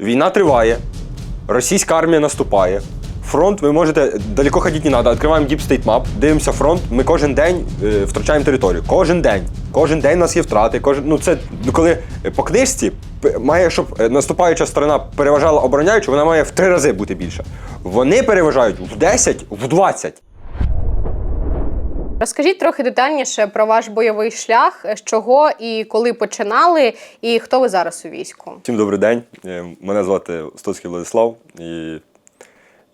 Війна триває, російська армія наступає. Фронт, ви можете далеко ходити не треба. Відкриваємо Deep State Map, дивимося фронт. Ми кожен день е, втрачаємо територію. Кожен день. Кожен день у нас є втрати. Кожен, ну це ну, коли е, по книжці має, щоб е, наступаюча сторона переважала обороняючу, вона має в три рази бути більша. Вони переважають в 10, в 20. Розкажіть трохи детальніше про ваш бойовий шлях, з чого і коли починали, і хто ви зараз у війську. Всім добрий день. Е, Мене звати Стоцький Владислав і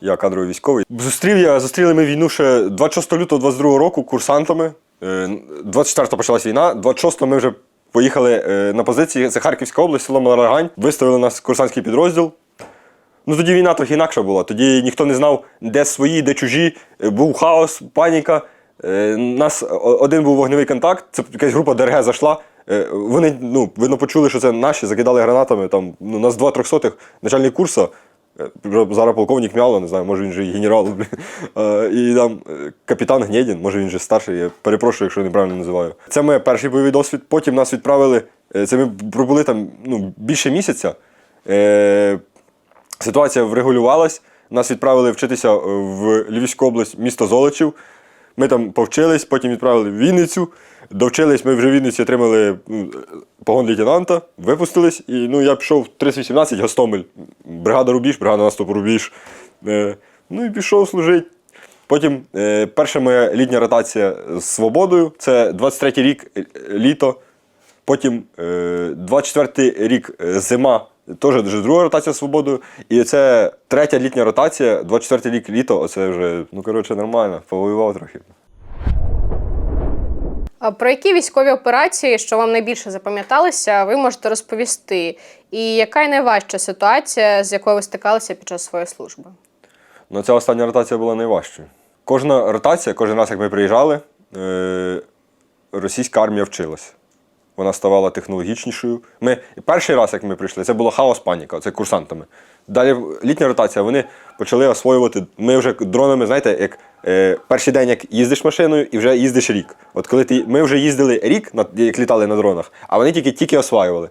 я кадровий військовий. Зустрів я зустріли ми війну ще 26 лютого 22 року курсантами. Е, 24 почалась війна, 26 ми вже поїхали е, на позиції. Це Харківська область, село Маларагань. Виставили нас курсантський підрозділ. Ну тоді війна трохи інакша була. Тоді ніхто не знав, де свої, де чужі. Е, Був хаос, паніка. Е, Нас один був вогневий контакт, це якась група ДРГ зайшла. Е, Вони, ну, видно, почули, що це наші, закидали гранатами. Там, ну, нас два трьохсотих, начальник курсу, е, зараз полковник Мяло, не знаю, може він же і генерал. І там капітан Гнєдін, може він же старший, я перепрошую, якщо неправильно називаю. Це моє перший бойовий досвід. Потім нас відправили. Це ми пробули там ну, більше місяця. Ситуація врегулювалась. Нас відправили вчитися в Львівську область, місто Золочів. Ми там повчились, потім відправили в Вінницю. Довчились, ми вже в Вінниці отримали ну, погон лейтенанта, випустились. І ну, я пішов в 318 Гостомель. Бригада Рубіж, бригада наступу Рубіж. Е, ну і пішов служити. Потім е, перша моя літня ротація з свободою. Це 23-й рік е, літо. Потім е, 24-й рік е, зима, теж вже друга ротація з свободою. І це третя літня ротація, 24-й рік літо, оце вже, ну коротше, нормально, повоював трохи. Про які військові операції, що вам найбільше запам'яталися, ви можете розповісти? І яка найважча ситуація, з якою ви стикалися під час своєї служби? Ну, ця остання ротація була найважчою. Кожна ротація, кожен раз, як ми приїжджали, е, російська армія вчилась. Вона ставала технологічнішою. Ми, перший раз, як ми прийшли, це було хаос паніка, це курсантами. Далі літня ротація, вони почали освоювати. Ми вже дронами, знаєте, як е, перший день, як їздиш машиною, і вже їздиш рік. От коли ти, ми вже їздили рік, як літали на дронах, а вони тільки, тільки осваювали.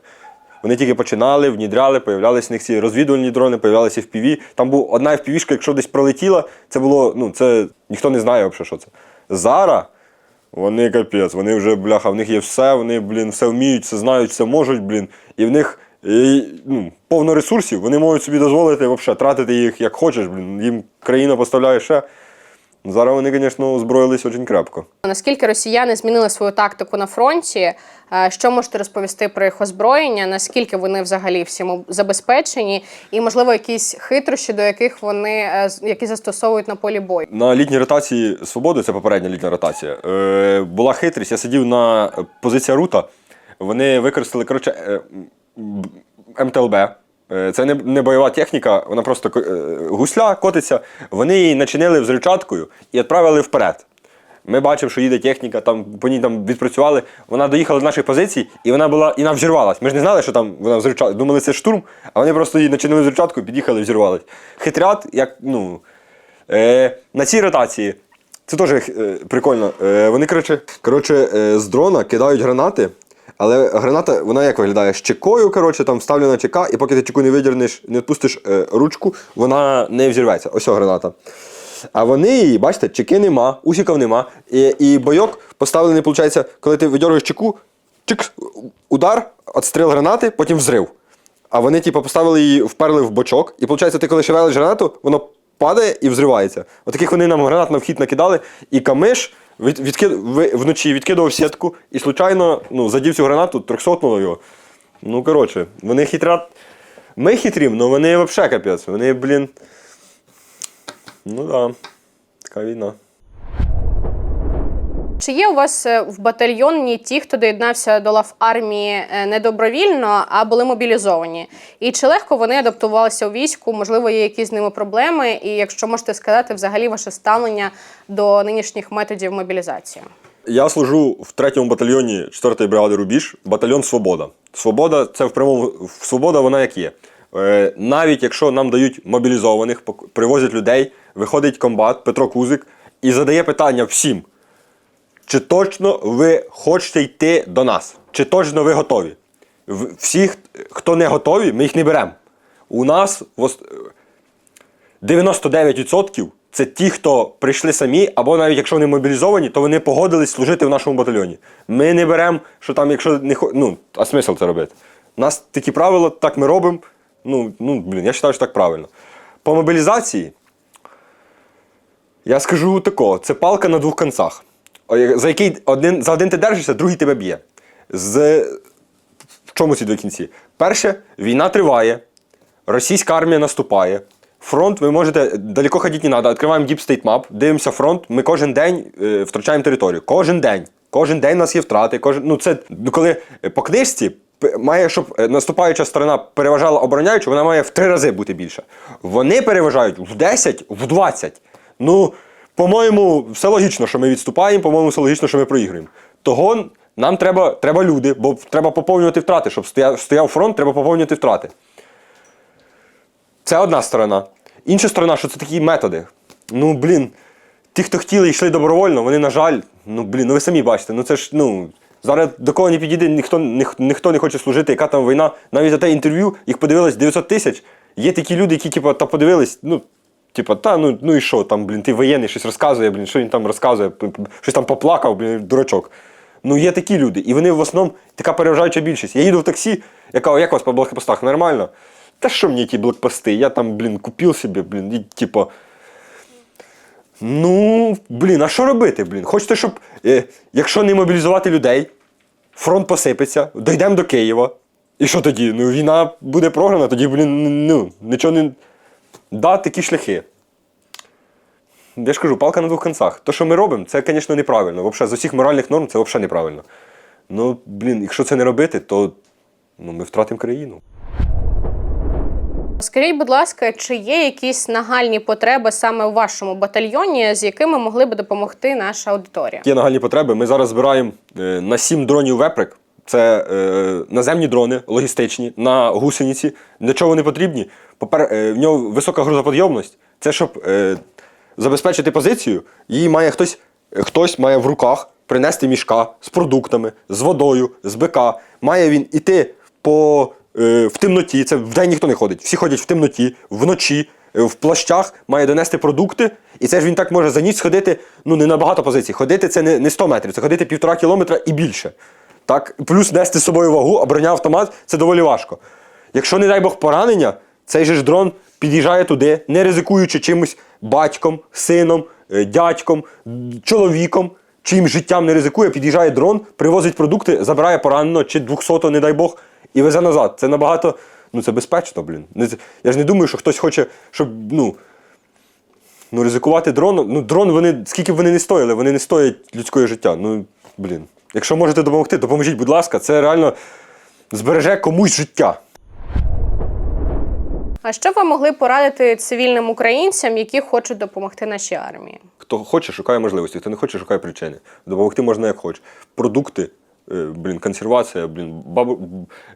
Вони тільки починали, внідряли, появлялися в них ці розвідувальні дрони, появлялися FPV. Там був одна FPV, якщо десь пролетіла, це було, ну, це ніхто не знає взагалі, що це. Зараз вони капець, вони вже, бляха, в них є все, вони, блін, все вміють, все знають, все можуть, блін. І в них і, ну, повно ресурсів, вони можуть собі дозволити взагалі, тратити їх як хочеш, блін. Їм країна поставляє ще. Зараз вони, звісно, озброїлись дуже крепко. Наскільки росіяни змінили свою тактику на фронті? Е, Що можете розповісти про їх озброєння? Наскільки вони взагалі всім забезпечені? І, можливо, якісь хитрощі, до яких вони е, які застосовують на полі бою? На літній ротації свободи, це попередня літня ротація, е, була хитрість. Я сидів на позиції рута. Вони використали коротше, МТЛБ. Е, Це не, не бойова техніка, вона просто е, гусля котиться. Вони її начинили взривчаткою і відправили вперед. Ми бачимо, що їде техніка, там по ній там відпрацювали. Вона доїхала до наших позицій, і вона була і вона взірвалась. Ми ж не знали, що там вона взривчатка. Думали, це штурм, а вони просто її начинили взривчаткою, під'їхали і взірвались. Хитрят, як ну. Е, на цій ротації це теж е, прикольно. Е, вони, коротше, коротше е, з дрона кидають гранати, але граната, вона як виглядає? З чекою, коротше, там вставлена чека, і поки ти чеку не видірнеш, не відпустиш е, ручку, вона не взірветься. Ось о граната. А вони її, бачите, чеки нема, усіків нема. І, і бойок поставлений, виходить, коли ти видергуєш чеку, чик, удар, отстріл гранати, потім взрив. А вони, типу, поставили її, вперли в бочок, і виходить, ти коли шевелиш гранату, воно падає і взривається. Отаких вони нам гранат на вхід накидали, і камиш від, відкид, вночі відкидував сітку і случайно ну, задів цю гранату, трьохсотнуло його. Ну, коротше, вони хитрят. Ми хитрім, але вони взагалі капець. Вони, блін. Ну так, да. така війна. Чи є у вас е, в батальйоні ті, хто доєднався до лав армії е, не добровільно, а були мобілізовані? І чи легко вони адаптувалися у війську? Можливо, є якісь з ними проблеми? І якщо можете сказати, взагалі ваше ставлення до нинішніх методів мобілізації? Я служу в третьому батальйоні 4-ї бригади Рубіж, батальйон Свобода. Свобода це в прямому свобода, вона як є. Е, навіть якщо нам дають мобілізованих, привозять людей, виходить комбат Петро Кузик і задає питання всім: чи точно ви хочете йти до нас? Чи точно ви готові? Всі, хто не готові, ми їх не беремо. У нас 99% це ті, хто прийшли самі, або навіть якщо вони мобілізовані, то вони погодились служити в нашому батальйоні. Ми не беремо, що там, якщо не ну, а смисл це робити? У нас такі правила, так ми робимо. Ну, ну, блін, я вважаю, що так правильно. По мобілізації я скажу тако: це палка на двох концах, за який один, за один ти держишся, другий тебе б'є. З... В чому ці два кінці? Перше, війна триває, російська армія наступає. Фронт, ви можете далеко ходити не треба. Відкриваємо Deep State Map, дивимося фронт. Ми кожен день е, втрачаємо територію. Кожен день. Кожен день у нас є втрати. Кожен, ну це ну, коли е, по книжці має, щоб е, наступаюча сторона переважала обороняючу, вона має в три рази бути більша. Вони переважають в 10, в 20. Ну, по-моєму, все логічно, що ми відступаємо, по-моєму, все логічно, що ми проігруємо. Того нам треба, треба люди, бо треба поповнювати втрати. Щоб стояв, стояв фронт, треба поповнювати втрати. Це одна сторона. Інша сторона, що це такі методи. Ну, блін, ті, хто хотіли, йшли добровольно, вони, на жаль, ну блін, ну ви самі бачите, ну це ж, ну. Зараз до кого не підійде, ніхто, ніх- ніхто не хоче служити, яка там війна. Навіть за те інтерв'ю їх подивилось 900 тисяч. Є такі люди, які, типу, та подивились, ну, типу, та ну, ну і що, там, блін, ти воєнний щось розказує, блін, що він там розказує, щось там поплакав, блін, дурачок. Ну, є такі люди, і вони в основному така переважаюча більшість. Я їду в таксі, я кажу, як у вас по блокпостах, нормально? Та що мені ті блокпости? Я там, блін, купив собі, блін, і типу. Ну, блін, а що робити, блін? Хочете, щоб, е, якщо не мобілізувати людей, фронт посипеться, дійдемо до Києва. І що тоді? Ну, війна буде програна, тоді, блін, ну, нічого не. Да, такі шляхи. Я ж кажу, палка на двох концах. То, що ми робимо, це, звісно, неправильно. Взагалі, з усіх моральних норм це взагалі неправильно. Ну, блін, якщо це не робити, то ну, ми втратимо країну. Скажіть, будь ласка, чи є якісь нагальні потреби саме у вашому батальйоні, з якими могли би допомогти наша аудиторія? Є нагальні потреби. Ми зараз збираємо е, на 7 дронів веприк. Це е, наземні дрони, логістичні, на гусениці. Для чого вони потрібні? Е, в нього висока грузоподйомність. Це щоб е, забезпечити позицію, її має хтось, хтось має в руках принести мішка з продуктами, з водою, з БК. Має він іти по, е, в темноті. Це вдень ніхто не ходить. Всі ходять в темноті, вночі, е, в плащах, має донести продукти. І це ж він так може за ніч сходити ну, не на багато позицій. Ходити це не, не 100 метрів, це ходити півтора кілометра і більше. Так? Плюс нести з собою вагу, а броня автомат це доволі важко. Якщо, не дай Бог, поранення, цей же ж дрон під'їжджає туди, не ризикуючи чимось батьком, сином, е, дядьком, чоловіком, чиїм життям не ризикує, під'їжджає дрон, привозить продукти, забирає пораненого чи 200, не дай Бог, і везе назад. Це набагато, ну це безпечно, блін. Я ж не думаю, що хтось хоче, щоб, ну. Ну, ризикувати дроном. Ну, дрон, вони, скільки б вони не стояли, вони не стоять людського життя. Ну, блін. Якщо можете допомогти, допоможіть, будь ласка, це реально збереже комусь життя. А що ви могли порадити цивільним українцям, які хочуть допомогти нашій армії? Хто хоче, шукає можливості, хто не хоче, шукає причини. Допомогти можна як хоче. Продукти, блін, консервація, блін, бабу...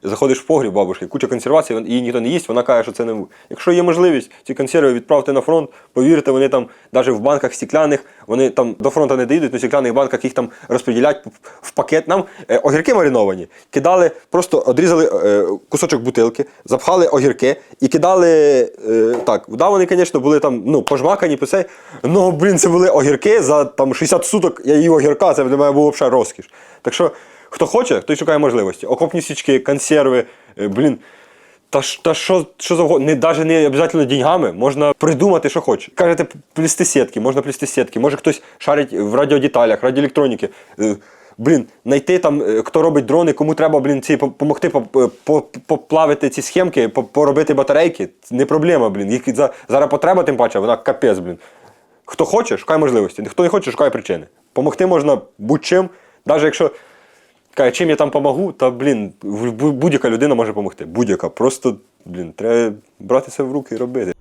заходиш в погріб бабушки, куча консервації, її ніхто не їсть, вона каже, що це не. Якщо є можливість, ці консерви відправте на фронт, повірте, вони там, навіть в банках стекляних, вони там до фронту не доїдуть, на стекляних банках їх там розподілять в пакет. Нам е, огірки мариновані, кидали, просто одрізали е, кусочок бутилки, запхали огірки і кидали. Е, так, да, вони, звісно, були там ну, пожмакані, по це. Ну, блін, це були огірки за там 60 суток я їв огірка, це для мене було взагалі розкіш. Так що, хто хоче, той шукає можливості. Окопні січки, консерви, е, блін. Та, та що, що завгодно, навіть не обов'язково деньгами, можна придумати, що хочеш. Кажете, плісти сітки, можна плісти сітки, може хтось шарить в радіодеталях, радіоелектроніки. Е, Блін, знайти там, е, хто робить дрони, кому треба, блін, ці допомогти поплавити ці схемки, поробити батарейки. Не проблема, блін. Їх зараз потреба, тим паче, вона капець, блін. Хто хоче, шукає можливості. Хто не хоче, шукає причини. Помогти можна будь-чим, навіть якщо каже, чим я там помогу, та блін, будь-яка людина може допомогти. Будь-яка. Просто, блін, треба брати це в руки і робити.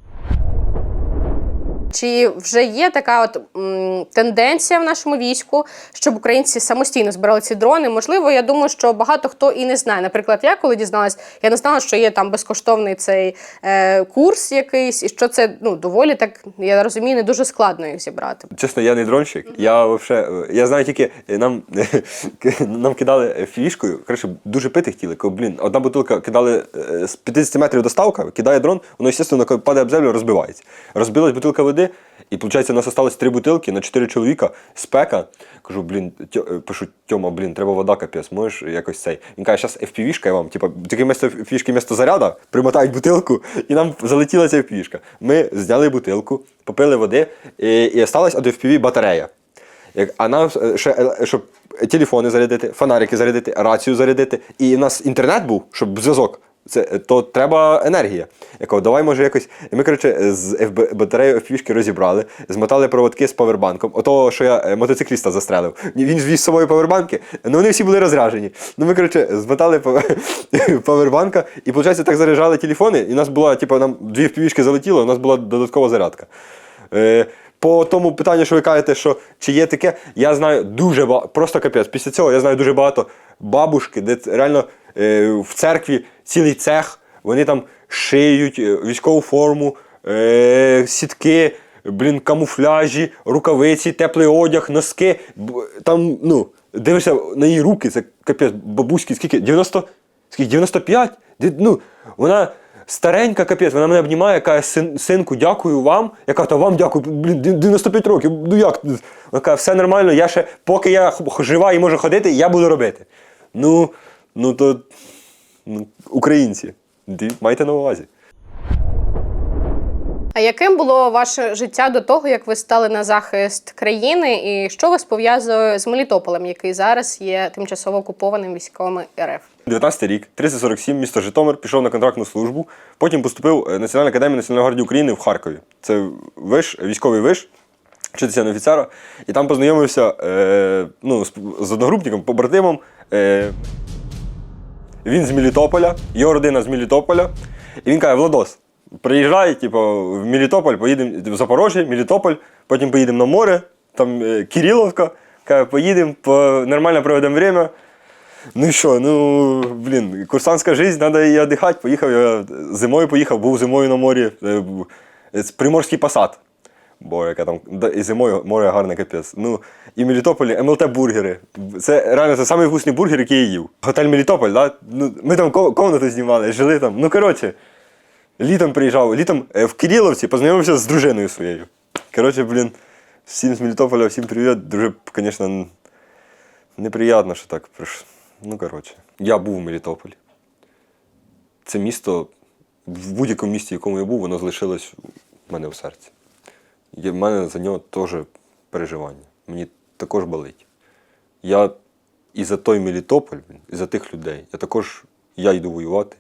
Чи вже є така от м, тенденція в нашому війську, щоб українці самостійно збирали ці дрони? Можливо, я думаю, що багато хто і не знає. Наприклад, я коли дізналась, я не знала, що є там безкоштовний цей е, курс якийсь, і що це ну доволі так, я розумію, не дуже складно їх зібрати. Чесно, я не дронщик. Я вообще, я знаю тільки, е, нам, нам кидали фішкою, коротше, дуже пити хотіли. Коли, блін, одна бутилка кидали е, з 50 метрів доставка, кидає дрон, воно, звісно, падає об землю, розбивається. Розбилась бутилка води, і виходить, у нас осталось три бутилки на чотири чоловіка, спека. Кажу, блін, тьо, е, пишу, Тьома, блін, треба вода капець, можеш якось цей. Він каже, зараз FPV-шка я вам, типа, таке місто фішки місто заряда, примотають бутилку, і нам залетіла ця FPV-шка. Ми зняли бутилку, попили води, і, і осталась від FPV батарея. А нам е, ще, е, щоб телефони зарядити, фонарики зарядити, рацію зарядити, і в нас інтернет був, щоб зв'язок. Це, е, то треба енергія. Я кажу, давай може якось. Ми, коротше, з FB батареєю FPV розібрали, змотали проводки з павербанком. Ото, що я е, мотоцикліста застрелив. Він звіз з собою павербанки, ну вони всі були розряжені. Ну ми, коротше, змотали пав- павербанка і, виходить, так заряджали телефони. І у нас була, типу, нам дві FPV залетіло, у нас була додаткова зарядка. Е, по тому питанню, що ви кажете, що чи є таке, я знаю дуже багато, просто капець. Після цього я знаю дуже багато бабушки, де реально е, в церкві цілий цех, вони там шиють е, військову форму, е, сітки, блін, камуфляжі, рукавиці, теплий одяг, носки. Там, ну, дивишся на її руки, це капець, бабуські, скільки? 90, скільки? 95? Ну, вона старенька капець, вона мене обнімає, каже, син, синку, дякую вам. Я кажу, та вам дякую, блін, 95 років. Ну як? Вона каже, все нормально, я ще, поки я жива і можу ходити, я буду робити. Ну, ну то ну, українці. Майте на увазі. А яким було ваше життя до того, як ви стали на захист країни, і що вас пов'язує з Мелітополем, який зараз є тимчасово окупованим військовими РФ? 19 рік, 347, місто Житомир, пішов на контрактну службу. Потім поступив е, Національна академія Національної гвардії України в Харкові. Це виш, військовий виш, вчитися на офіцера. І там познайомився е, ну, з, одногрупником, побратимом. Е, він з Мелітополя, його родина з Мелітополя. І він каже: Владос, приїжджай, типу, в Мелітополь, поїдемо в Запорожжя, Мелітополь, потім поїдемо на море, там е, Кириловка. Поїдемо, по, нормально проведемо время. Ну і що, ну блін, курсантська життя, треба і віддихати. Поїхав я зимою поїхав, був зимою на морі. е, е, Приморський посад. Бо яка там і зимою море гарне капець. Ну, і Мелітополі МЛТ бургери. Це реально це самий вкусний бургер, який я їв. Готель Мелітополь, да? ну, ми там ко- комнату знімали, жили там. Ну, коротше, літом приїжджав, літом е, в Кириловці познайомився з дружиною своєю. Коротше, блін, всім з Мелітополя, всім привіт. Дуже, звісно, неприємно, що так прийшло. Ну, коротше, я був в Мелітополі. Це місто, в будь-якому місті, в якому я був, воно залишилось в мене в серці. Є, в мене за нього теж переживання. Мені також болить. Я і за той Мелітополь, і за тих людей. Я також я йду воювати.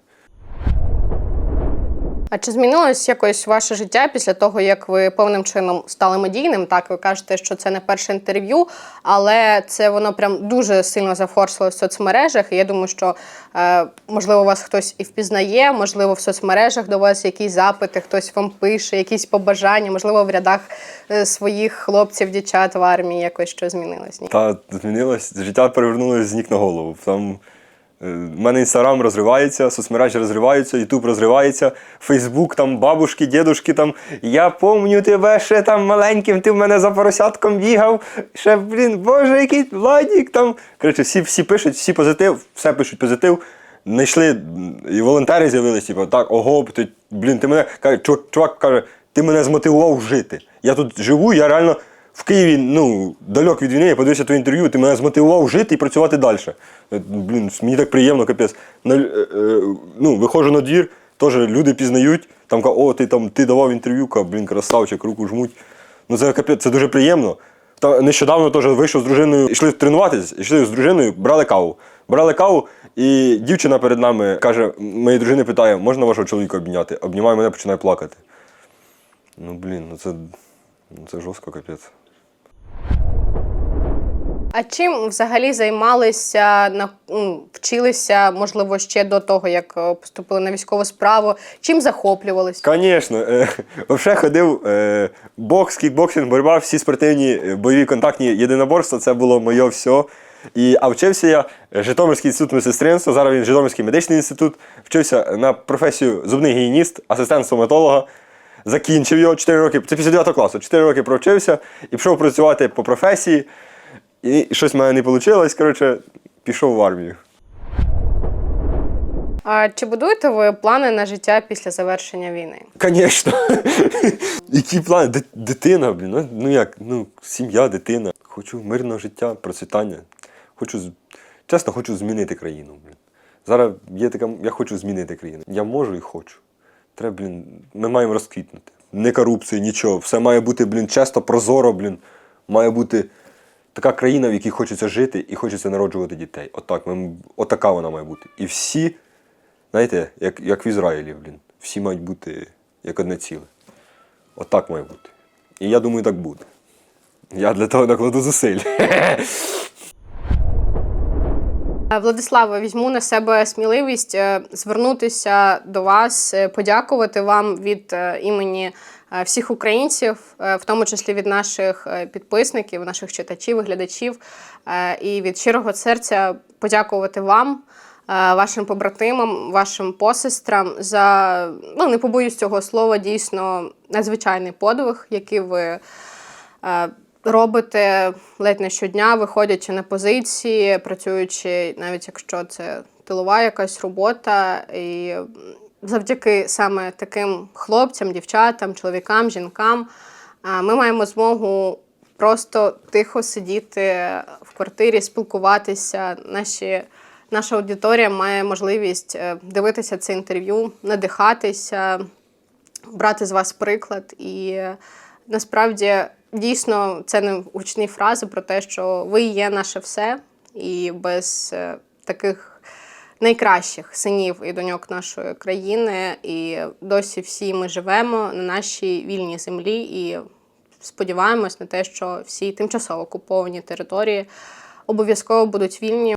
А чи змінилось якось ваше життя після того, як ви певним чином стали медійним? Так, ви кажете, що це не перше інтерв'ю, але це воно прям дуже сильно зафорсило в соцмережах. І я думаю, що е, можливо вас хтось і впізнає, можливо, в соцмережах до вас якісь запити, хтось вам пише, якісь побажання, можливо, в рядах е, своїх хлопців, дівчат в армії якось що змінилось. Ні? Та змінилось, життя перевернулося з ніг на голову. Там е, в мене інстаграм розривається, соцмережі розриваються, Ютуб розривається, Фейсбук, там бабушки, дідушки, там я помню тебе ще там маленьким, ти в мене за поросятком бігав. Ще, блін, боже, який Владік там. Коротше, всі, всі пишуть, всі позитив, все пишуть позитив. Знайшли, і волонтери з'явилися, типу, так, ого, ти, блін, ти мене каже, чувак каже, ти мене змотивував жити. Я тут живу, я реально в Києві, ну, далек від війни, я подивився твоє інтерв'ю, ти мене змотивував жити і працювати далі. Е, Блін, мені так приємно, капець. Е, е, ну, виходжу на двір, теж люди пізнають, там кажуть, о, ти там ти давав інтерв'ю, блін, красавчик, руку жмуть. Ну це капець, це дуже приємно. Та нещодавно теж вийшов з дружиною, йшли тренуватись, йшли з дружиною, брали каву. Брали каву, і дівчина перед нами каже: моєї дружини питає, можна вашого чоловіка обняти? Обнімає мене, починає плакати. Ну блін, ну це, ну це жорстко капець. А чим взагалі займалися вчилися, можливо, ще до того, як е, поступили на військову справу? Чим захоплювались? Звісно, е, взагалі ходив е, бокс, кікбоксинг, боротьба, всі спортивні бойові контактні єдиноборства, це було моє все. І, а вчився я Житомирський інститут медсестринства, зараз він Житомирський медичний інститут. Вчився на професію зубний гігієніст, асистент стоматолога. Закінчив його 4 роки, це після 9 класу. 4 роки провчився і пішов працювати по професії. І щось в мене не вийшло, коротше, пішов в армію. А чи будуєте ви плани на життя після завершення війни? Звісно. Які плани? Ди- Дитина, блін. Ну, ну як, ну, сім'я, дитина. Хочу мирного життя, процвітання. Хочу, чесно, хочу змінити країну. Блін. Зараз є така, я хочу змінити країну. Я можу і хочу. Треба, блін, ми маємо розквітнути. Не корупції, нічого. Все має бути, блін, чесно, прозоро, блін. Має бути така країна, в якій хочеться жити і хочеться народжувати дітей. Отак, ми, отака вона має бути. І всі, знаєте, як, як в Ізраїлі, блін, всі мають бути як одне ціле. Отак має бути. І я думаю, так буде. Я для того накладу зусиль. Владислава, візьму на себе сміливість е, звернутися до вас, е, подякувати вам від е, імені всіх українців, е, в тому числі від наших е, підписників, наших читачів, глядачів, е, і від щирого серця подякувати вам. е, Вашим побратимам, вашим посестрам за ну не побоюсь цього слова, дійсно надзвичайний подвиг, який ви е, робите ледь не щодня, виходячи на позиції, працюючи, навіть якщо це тилова якась робота. І завдяки саме таким хлопцям, дівчатам, чоловікам, жінкам, ми маємо змогу просто тихо сидіти в квартирі, спілкуватися. Наші Наша аудиторія має можливість е, дивитися це інтерв'ю, надихатися, брати з вас приклад. І е, насправді дійсно це не гучні фрази про те, що ви є наше все, і без е, таких найкращих синів і доньок нашої країни, і досі всі ми живемо на нашій вільній землі і сподіваємось на те, що всі тимчасово окуповані території обов'язково будуть вільні.